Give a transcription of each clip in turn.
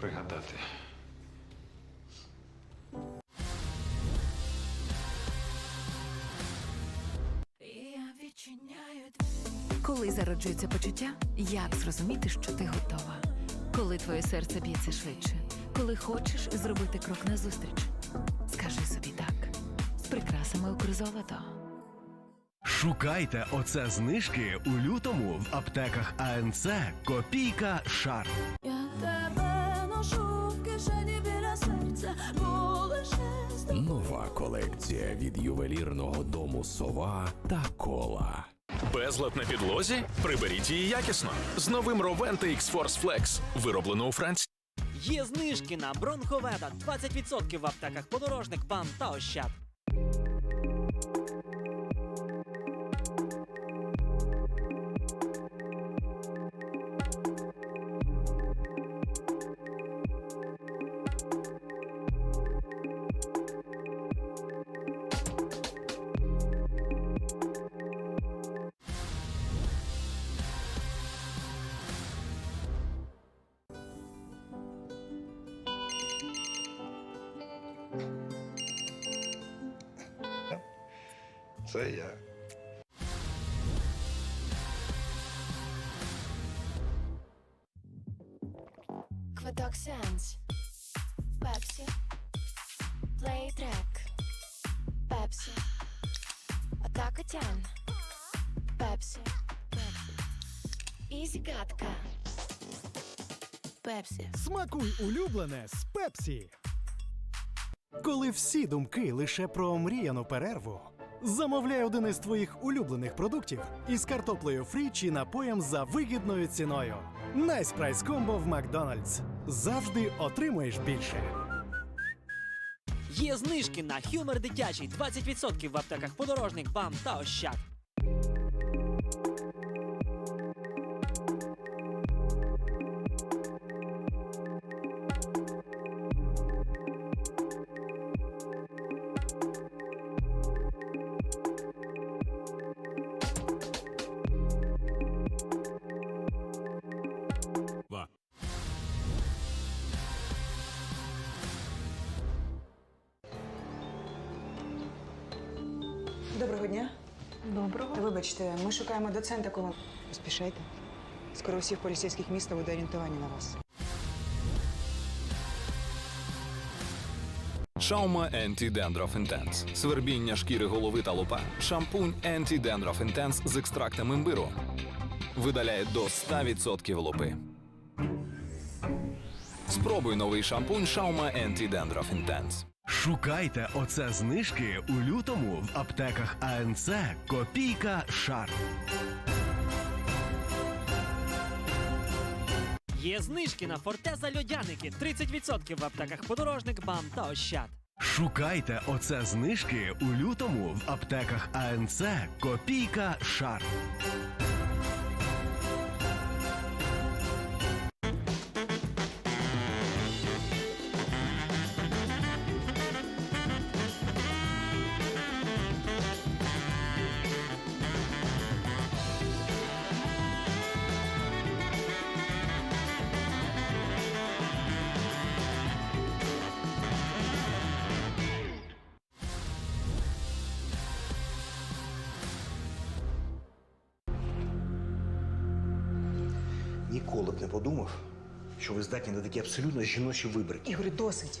пригадати. Коли зароджується почуття, як зрозуміти, що ти готова? Коли твоє серце б'ється швидше, коли хочеш зробити крок назустріч. Скажи собі так з прикрасами укрзолото. Шукайте оце знижки у лютому в аптеках АНЦ Копійка Шар. Нова колекція від ювелірного дому Сова та Кола. Безлад на підлозі? Приберіть її якісно. З новим Roventa X-Force Flex. Вироблено у Франції. Є знижки на бронховеда 20% в аптеках подорожник, бам та ощад. Це я. Квиток сеанс. Пепсі. Плейтрек. Пепсі. Атака тян. Пепсі. Ізі гадка. Пепсі. Смакуй улюблене з Пепсі. Коли всі думки лише про мріяну перерву, замовляй один із твоїх улюблених продуктів із картоплею фрі чи напоєм за вигідною ціною. Найс прайс комбо в Макдональдс. Завжди отримуєш більше. Є знижки на хюмер дитячий 20% в аптеках подорожник, бам та ощад. Доброго дня. Доброго. Вибачте, ми шукаємо доцента кого. Поспішайте. Скоро у всіх поліцейських міста буде орієнтування на вас. Шаума Anti-Dandruff Intense. Свербіння шкіри голови та лупа. Шампунь Anti-Dandruff Intense з екстрактом імбиру. Видаляє до 100% лупи. Спробуй новий шампунь Шаума Anti-Dandruff Intense. Шукайте оце знижки у лютому в аптеках АНЦ Копійка Шар. Є знижки на фортеза льодяники 30% в аптеках подорожник, бам та ощад. Шукайте оце знижки у лютому в аптеках АНЦ Копійка Шар. Ніколи б не подумав, що ви здатні на такі абсолютно жіночі вибрики. Ігор, досить.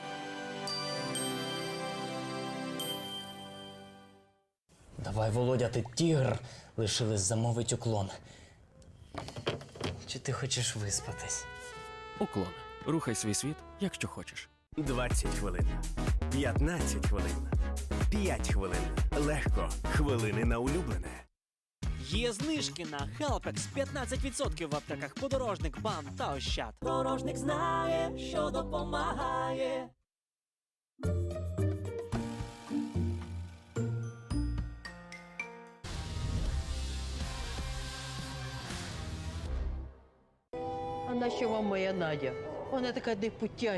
Давай, Володя, ти тігр. Лишилось замовить уклон. Чи ти хочеш виспатись? Уклон. Рухай свій світ, якщо хочеш. 20 хвилин. 15 хвилин. 5 хвилин. Легко. Хвилини на улюблене. Є знижки на Хелпекс 15% в аптеках подорожник, бам та ощад. Дорожник знає, що допомагає. Нащо вам моя Надя? Вона така депутя